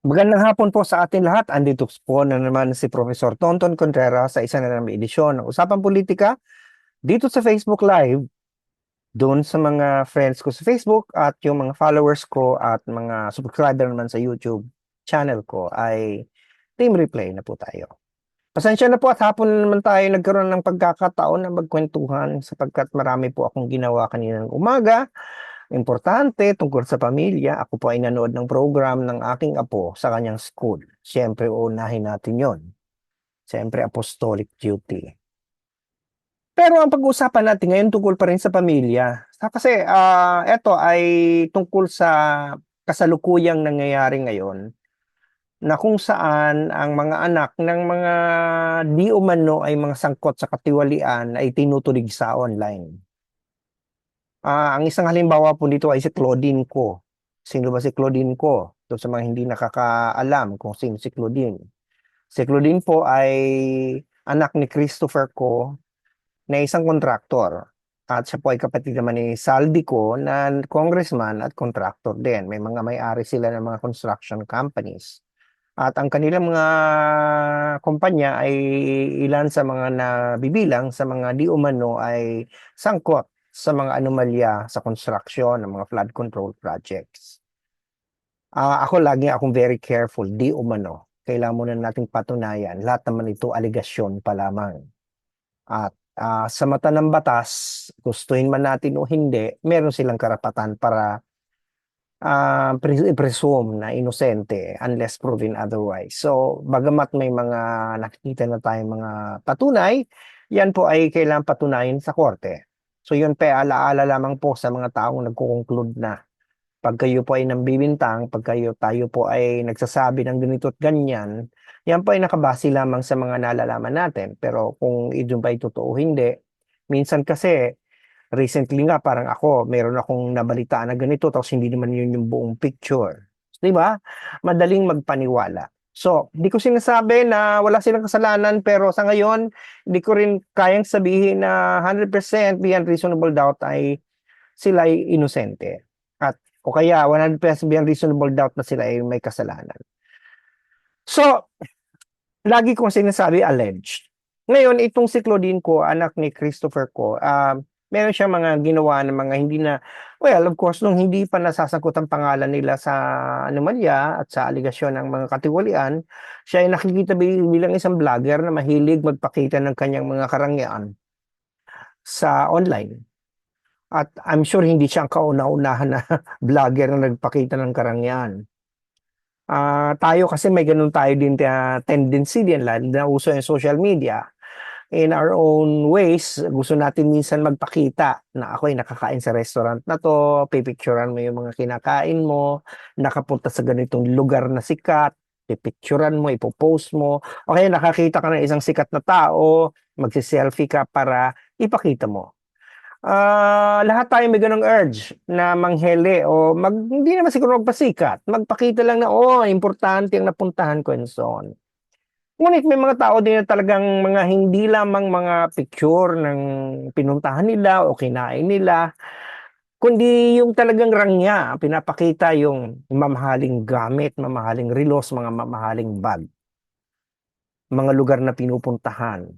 Magandang hapon po sa atin lahat. Andito po na naman si Professor Tonton Contreras sa isa na namang edisyon ng Usapang Politika dito sa Facebook Live doon sa mga friends ko sa Facebook at yung mga followers ko at mga subscriber naman sa YouTube channel ko ay team replay na po tayo. Pasensya na po at hapon na naman tayo nagkaroon ng pagkakataon na magkwentuhan sapagkat marami po akong ginawa kaninang umaga importante tungkol sa pamilya. Ako po ay nanood ng program ng aking apo sa kanyang school. Siyempre, unahin natin yon. Siyempre, apostolic duty. Pero ang pag-uusapan natin ngayon tungkol pa rin sa pamilya. Kasi ah ito ay tungkol sa kasalukuyang nangyayari ngayon na kung saan ang mga anak ng mga di umano ay mga sangkot sa katiwalian ay tinutulig sa online. Ah, ang isang halimbawa po dito ay si Claudine Ko. Sino ba si Claudine Ko? Ito sa mga hindi nakakaalam kung sino si Claudine. Si Claudine po ay anak ni Christopher Ko na isang kontraktor. At siya po ay kapatid naman ni Saldi Ko na congressman at contractor din. May mga may-ari sila ng mga construction companies. At ang kanilang mga kumpanya ay ilan sa mga nabibilang sa mga di umano ay sangkot sa mga anomalya sa construction ng mga flood control projects. Ah, ako lagi akong very careful, di umano. Kailangan muna nating patunayan. Lahat naman ito aligasyon pa lamang. At ah, sa mata ng batas, gustuhin man natin o hindi, meron silang karapatan para ah, pre- presume na inosente unless proven otherwise. So, bagamat may mga nakikita na tayong mga patunay, yan po ay kailangan patunayan sa korte. So yun pa alaala lamang po sa mga taong nagko-conclude na pag kayo po ay nambibintang, pag kayo tayo po ay nagsasabi ng ganito at ganyan, yan po ay nakabase lamang sa mga nalalaman natin. Pero kung ito ba ay totoo hindi, minsan kasi recently nga parang ako, meron akong nabalitaan na ganito tapos hindi naman yun yung buong picture. Di ba? Madaling magpaniwala. So, di ko sinasabi na wala silang kasalanan pero sa ngayon, hindi ko rin kayang sabihin na 100% beyond reasonable doubt ay sila ay inosente. At o kaya 100% beyond reasonable doubt na sila ay may kasalanan. So, lagi kong sinasabi alleged. Ngayon, itong si Claudine ko, anak ni Christopher ko, ah, meron siya mga ginawa ng mga hindi na, well, of course, nung hindi pa nasasangkot ang pangalan nila sa anomalya at sa aligasyon ng mga katiwalian, siya ay nakikita bi- bilang isang vlogger na mahilig magpakita ng kanyang mga karangyaan sa online. At I'm sure hindi siya ang kauna-unahan na vlogger na nagpakita ng karangyaan. Ah, tayo kasi may ganun tayo din uh, tendency din lalo na uso yung social media. In our own ways, gusto natin minsan magpakita na ako ay nakakain sa restaurant na to, pipicturean mo yung mga kinakain mo, nakapunta sa ganitong lugar na sikat, pipicturean mo, ipopost mo, o kaya nakakita ka ng isang sikat na tao, magsiselfie ka para ipakita mo. Ah, lahat tayo may ganong urge na manghele o mag, hindi naman siguro magpasikat. Magpakita lang na, oh, importante ang napuntahan ko and so on. Ngunit may mga tao din na talagang mga hindi lamang mga picture ng pinuntahan nila o kinain nila, kundi yung talagang rangya, pinapakita yung mamahaling gamit, mamahaling relos, mga mamahaling bag. Mga lugar na pinupuntahan,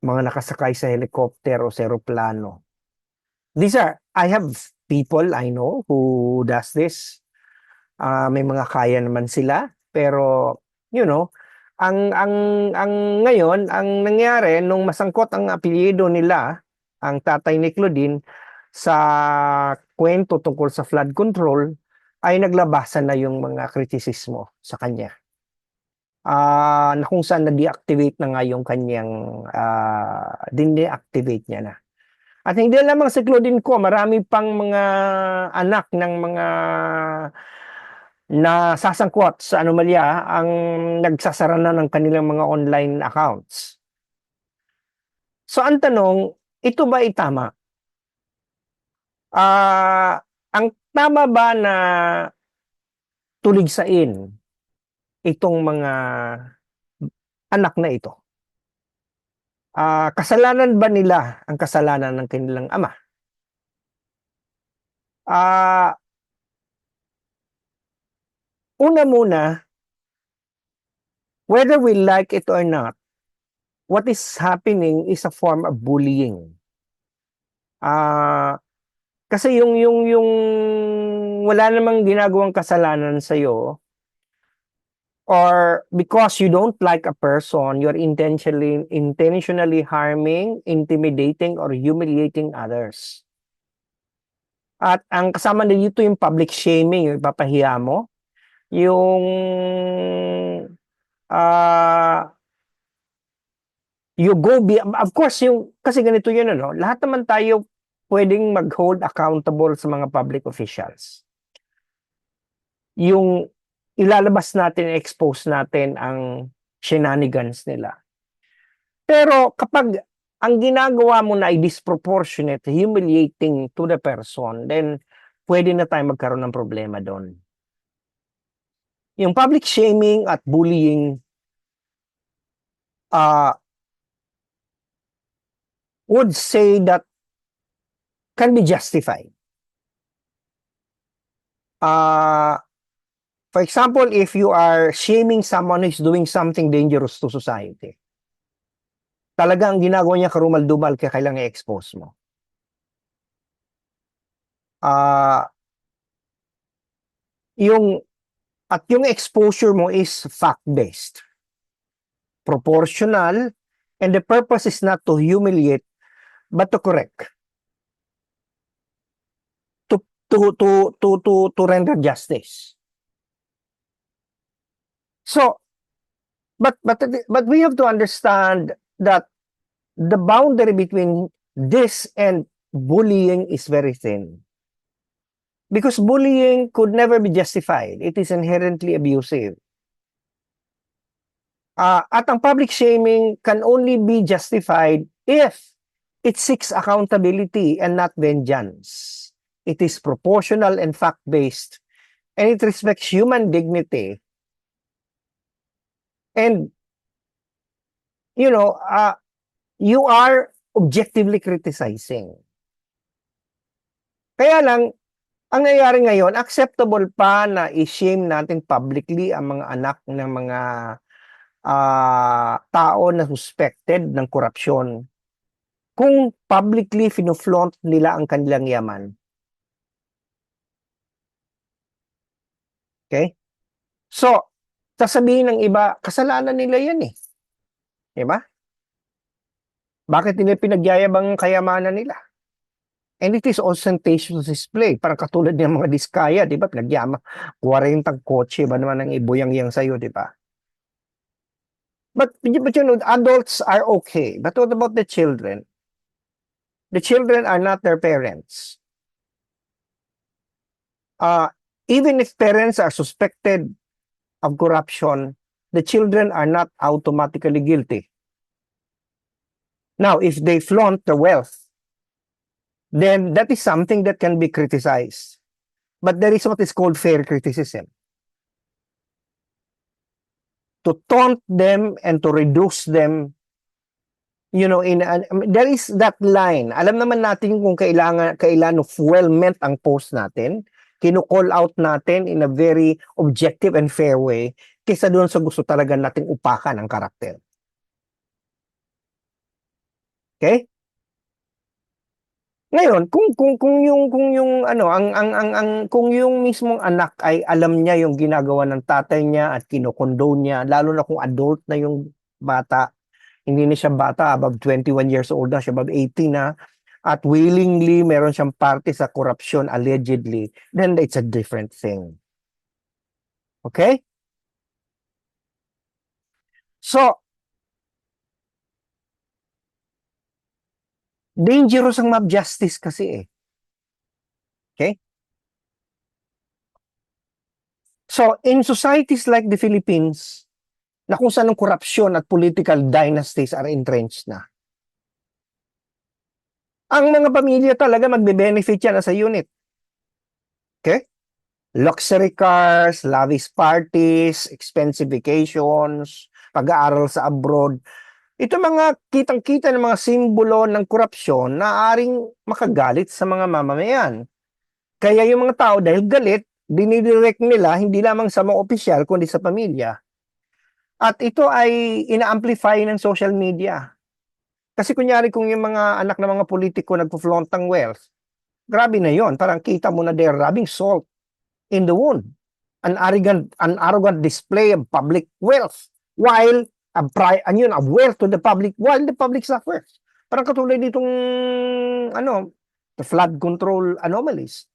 mga nakasakay sa helicopter o sa. These are, I have people I know who does this. Ah, may mga kaya naman sila, pero you know, ang ang ang ngayon, ang nangyari nung masangkot ang apelyido nila, ang tatay ni Claudine sa kwento tungkol sa flood control ay naglabasan na yung mga kritisismo sa kanya. Ah, na kung saan na-deactivate na nga yung kanyang ah, din-deactivate niya na. At hindi lamang si Claudine ko, marami pang mga anak ng mga na sasangkot sa anomalya ang nagsasara na ng kanilang mga online accounts. So ang tanong, ito ba ay tama? Ah, ang tama ba na tuligsain itong mga anak na ito? Ah, kasalanan ba nila ang kasalanan ng kanilang ama? Ah, una muna, whether we like it or not, what is happening is a form of bullying. Ah, kasi yung yung yung wala namang ginagawang kasalanan sa or because you don't like a person, you're intentionally intentionally harming, intimidating or humiliating others. At ang kasama na dito yung public shaming, yung ipapahiya mo, yung ah you go be of course yung kasi ganito yun ano, lahat naman tayo pwedeng mag-hold accountable sa mga public officials. Yung ilalabas natin, expose natin ang shenanigans nila. Pero kapag ang ginagawa mo na ay disproportionate, humiliating to the person, then pwede na tayo magkaroon ng problema doon. Yung public shaming at bullying uh, would say that can be justified. Uh, for example, if you are shaming someone who's doing something dangerous to society, talaga ang ginagawa niya karumal-dumal kaya kailangan i-expose mo. Ah, yung at yung exposure mo is fact-based, proportional, and the purpose is not to humiliate but to correct. To to to to to to render justice. So, but but but we have to understand that the boundary between this and bullying is very thin. Because bullying could never be justified. It is inherently abusive. Ah, at ang public shaming can only be justified if it seeks accountability and not vengeance. It is proportional and fact-based, and it respects human dignity. And, you know, uh, you are objectively criticizing. Kaya lang, ang nangyayari ngayon, acceptable pa na i-shame natin publicly ang mga anak ng mga ah, tao na suspected ng korupsyon kung publicly finuflaunt nila ang kanilang yaman. Okay? So, sasabihin ng iba, kasalanan nila yan eh. Diba? Bakit nila pinagyayabang ang kayamanan nila? And it is ostentatious display. Parang katulad ng mga diskaya, di ba? Pinagyama, 40 kotse ba naman ang ibuyang-yang sa'yo, di ba? But, but you know, adults are okay. But what about the children? The children are not their parents. Uh, even if parents are suspected of corruption, the children are not automatically guilty. Now, if they flaunt the wealth, then that is something that can be criticized. But there is what is called fair criticism. To taunt them and to reduce them, you know, in an, there is that line. Alam naman natin kung kailangan, kailan of well meant ang post natin. Kinu-call out natin in a very objective and fair way kaysa doon sa gusto talaga nating upakan ang karakter. Okay? Ngayon, kung kung kung yung kung yung ano, ang ang ang ang kung yung mismong anak ay alam niya yung ginagawa ng tatay niya at kinokondone niya, lalo na kung adult na yung bata, hindi na siya bata, above 21 years old na, siya above 18 na, at willingly meron siyang parte sa corruption allegedly, then it's a different thing. Okay? So, dangerous ang mob justice kasi eh. Okay? So, in societies like the Philippines, na kung saan ang korupsyon at political dynasties are entrenched na, ang mga pamilya talaga magbe-benefit yan sa unit. Okay? Luxury cars, lavish parties, expensive vacations, pag-aaral sa abroad. Ito mga kitang-kita ng mga simbolo ng korupsyon na aring makagalit sa mga mamamayan. Kaya yung mga tao dahil galit, dinidirect nila hindi lamang sa mga opisyal kundi sa pamilya. At ito ay ina-amplify ng social media. Kasi kunyari kung yung mga anak ng mga politiko nagpo-flaunt ng wealth, grabe na yon. Parang kita mo na they're rubbing salt in the wound. An arrogant, an arrogant display of public wealth while a pri ano yun, a wealth to the public while the public suffers. Parang katulad nitong ano, the flood control anomalies.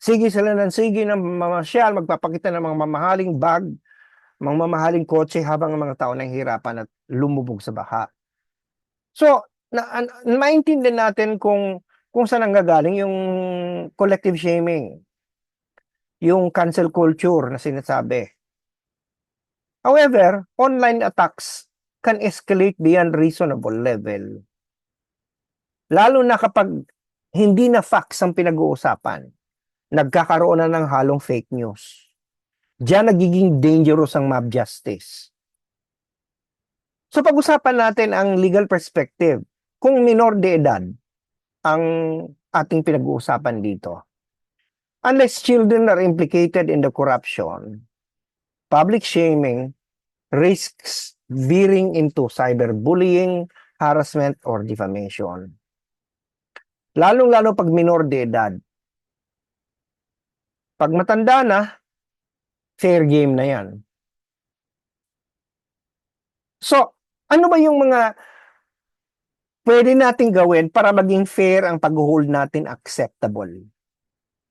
Sige sila ng sige ng mamasyal, magpapakita ng mga mamahaling bag, mga mamahaling kotse habang ang mga tao nahihirapan at lumubog sa baha. So, na, an- maintindihan natin kung kung saan nanggagaling yung collective shaming, yung cancel culture na sinasabi. However, online attacks can escalate beyond reasonable level. Lalo na kapag hindi na facts ang pinag-uusapan, nagkakaroon na ng halong fake news. Diyan nagiging dangerous ang mob justice. So pag-usapan natin ang legal perspective. Kung minor de edad ang ating pinag-uusapan dito, unless children are implicated in the corruption, public shaming risks veering into cyberbullying, harassment, or defamation. Lalong-lalo pag minor de edad. Pag matanda na, fair game na yan. So, ano ba yung mga pwede nating gawin para maging fair ang pag-hold natin acceptable?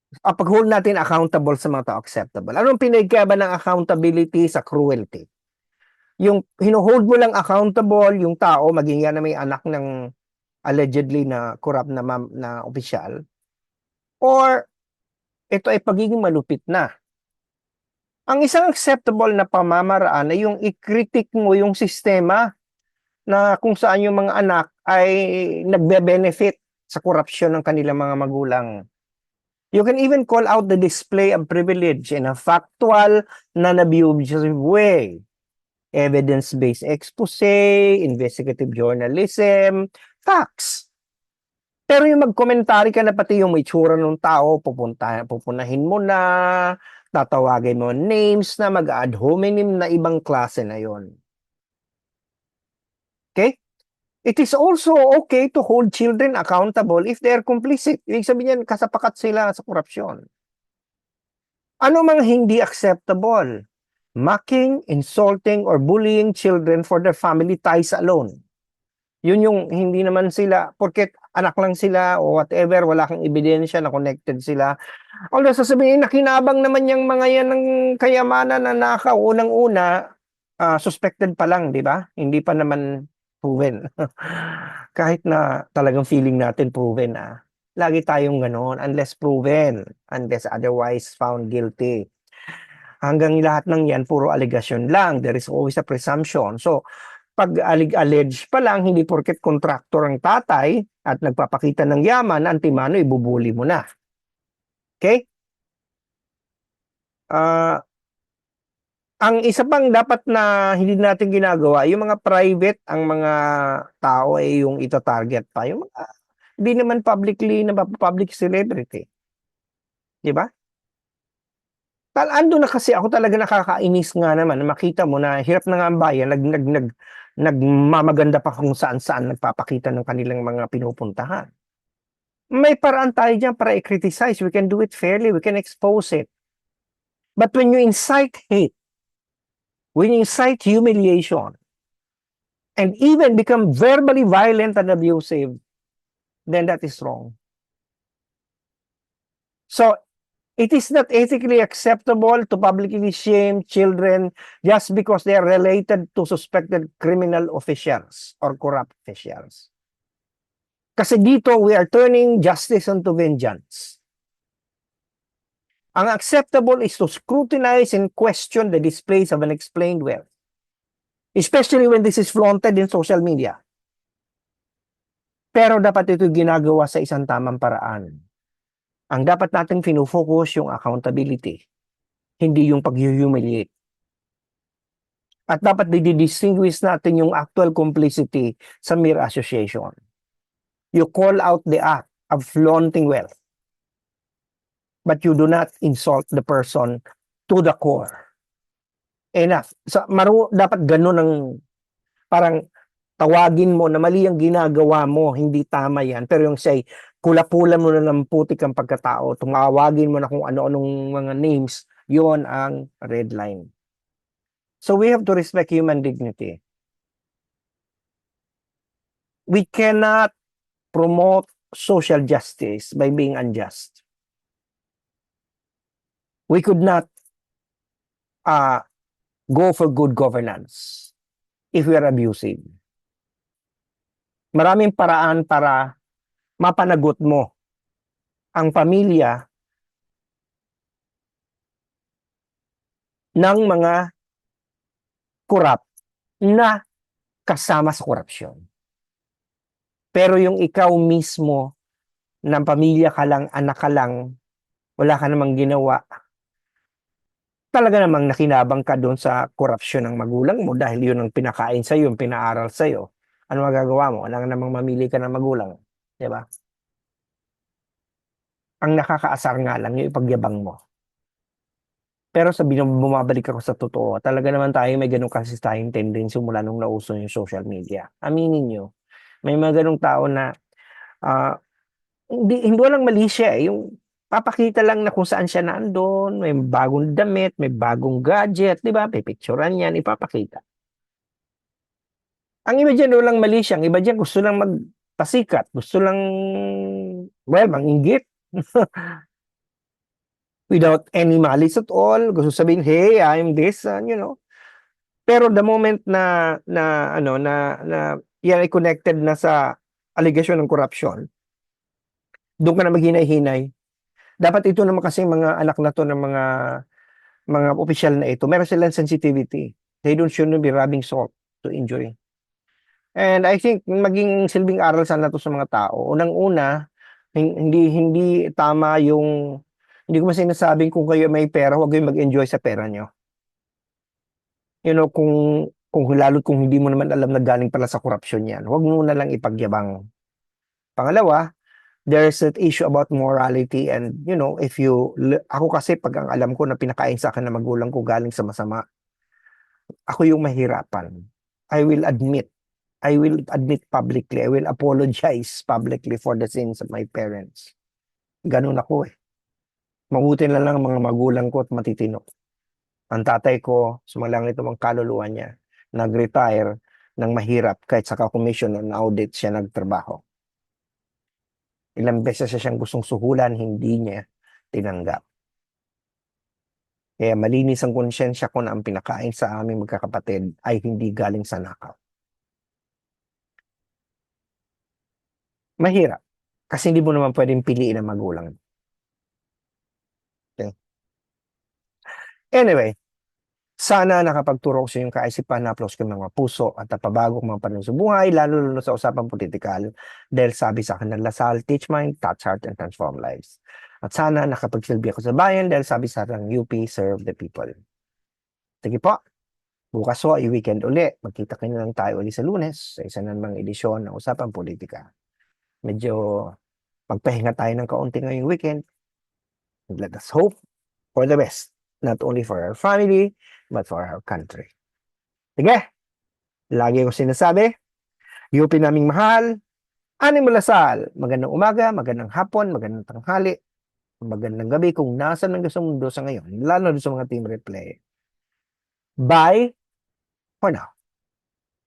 Ang pag-hold natin accountable sa mga tao acceptable. Anong pinagkaiba ng accountability sa cruelty? Yung hino-hold mo lang accountable yung tao, maging yan na may anak ng allegedly na corrupt na, na opisyal, or ito ay pagiging malupit na. Ang isang acceptable na pamamaraan ay yung i-critic mo yung sistema na kung saan yung mga anak ay nagbe-benefit sa korupsyon ng kanilang mga magulang. You can even call out the display of privilege in a factual, non-abusive way. Evidence-based expose, investigative journalism, facts. Pero yung mag-commentary ka na pati yung may tsura ng tao, pupunta, pupunahin mo na, tatawagin mo names na mag-ad hominem na ibang klase na yon. Okay? It is also okay to hold children accountable if they are complicit. Ibig sabihin yan, kasapakat sila sa korupsyon. Ano mga hindi acceptable? Mocking, insulting, or bullying children for their family ties alone. Yun yung hindi naman sila, porket anak lang sila o whatever, wala kang ebidensya na connected sila. Although sasabihin, nakinabang naman yung mga yan ng kayamanan na nakaw, unang-una, ah, suspected pa lang, di ba? Hindi pa naman proven. Kahit na talagang feeling natin proven ah. Lagi tayong ganoon unless proven, unless otherwise found guilty. Hanggang lahat ng yan, puro allegation lang. There is always a presumption. So, pag alleg- pa lang, hindi porket contractor ang tatay at nagpapakita ng yaman, antimano, ibubuli mo na. Okay? Ah, ang isa pang dapat na hindi natin ginagawa, yung mga private, ang mga tao ay yung ito target pa. Yung mga, hindi naman publicly na public celebrity. Di ba? Tal ando na kasi ako talaga nakakainis nga naman na makita mo na hirap na nga ang bayan, nag, nag, nag, nagmamaganda pa kung saan-saan nagpapakita ng kanilang mga pinupuntahan. May paraan tayo dyan para i-criticize. We can do it fairly. We can expose it. But when you incite hate, you incite humiliation, and even become verbally violent and abusive, then that is wrong. So, it is not ethically acceptable to publicly shame children just because they are related to suspected criminal officials or corrupt officials. Kasi dito, we are turning justice into vengeance. Ang acceptable is to scrutinize and question the displays of unexplained wealth. Especially when this is flaunted in social media. Pero dapat ito ginagawa sa isang tamang paraan. Ang dapat nating finofocus yung accountability, hindi yung pag-humiliate. At dapat didi-distinguish natin yung actual complicity sa mere association. You call out the act of flaunting wealth, but you do not insult the person to the core. enough. So, maru dapat ganun ang parang tawagin mo na mali ang ginagawa mo, hindi tama yan. Pero yung say, kulapulan mo na ng putik ang pagkatao, tumawagin mo na kung ano-anong mga names, yon ang red line. So we have to respect human dignity. We cannot promote social justice by being unjust. We could not uh, go for good governance if we are abusive. Maraming paraan para mapanagot mo ang pamilya ng mga korap na kasama sa korupsyon. Pero yung ikaw mismo ng pamilya ka lang, anak ka lang, wala ka namang ginawa, talaga namang nakinabang ka doon sa korupsyon ng magulang mo dahil yun ang pinakain sa'yo, yung pinaaral sa'yo. Ano magagawa mo? Wala namang mamili ka ng magulang. Di ba? Ang nakakaasar nga lang yung ipagyabang mo. Pero sabi nyo, bumabalik ako sa totoo. Talaga naman tayo may ganun kasi tayong tendency mula nung nauso yung social media. Aminin nyo, may mga ganung tao na ah, hindi, hindi walang mali siya eh. Yung papakita lang na kung saan siya nandoon, may bagong damit, may bagong gadget, di ba? Pipicturean yan, ipapakita. Ang iba dyan, walang mali siya. Ang iba dyan, gusto lang magpasikat. Gusto lang, well, manginggit. Without any malice at all. Gusto sabihin, hey, I'm this, uh, you know. Pero the moment na, na, ano, na, na, yan ay connected na sa allegation ng corruption, doon ka na maghinay-hinay. Dapat ito naman kasi mga anak na to ng mga mga opisyal na ito, meron silang sensitivity. They don't should be rubbing salt to injury. And I think maging silbing aral sana to sa mga tao. Unang-una, hin- hindi hindi tama yung hindi ko man sinasabing kung kayo may pera, huwag kayong mag-enjoy sa pera nyo. You know, kung kung lalo kung hindi mo naman alam na galing pala sa korupsyon yan, huwag mo na lang ipagyabang. Pangalawa, there's that issue about morality and you know, if you ako kasi pag ang alam ko na pinakain sa akin na magulang ko galing sa masama, ako yung mahirapan. I will admit I will admit publicly, I will apologize publicly for the sins of my parents. Ganun ako eh. Mabuti na lang ang mga magulang ko at matitino. Ang tatay ko, sumalangit ang kaluluwa niya, nag-retire ng mahirap kahit sa commission on audit siya nagtrabaho. Ilang beses siya siyang gustong suhulan, hindi niya tinanggap. Kaya malinis ang konsyensya ko na ang pinakain sa aming magkakapatid ay hindi galing sa nakaw. Mahirap. Kasi hindi mo naman pwedeng piliin ang magulang. Okay. Anyway, sana nakapagturo sa inyong kaisipan na aplos ko mga puso at napabago mga panahon sa buhay, lalo lalo sa usapang politikal. Dahil sabi sa akin ng Lasal, teach mind, touch heart, and transform lives. At sana nakapagsilbi ako sa bayan dahil sabi sa akin UP, serve the people. Sige po. Bukas ho ay weekend uli. Magkita kayo na lang tayo uli sa lunes sa isa na namang edisyon ng Usapang Politika. Medyo magpahinga tayo ng kaunti ngayong weekend. Let us hope for the best. Not only for our family, but for our country. Sige. Lagi ko sinasabi, UP naming mahal, Ani Lasal, magandang umaga, magandang hapon, magandang tanghali, magandang gabi kung nasa ng gusto mundo sa ngayon, lalo sa mga team replay. Bye for now.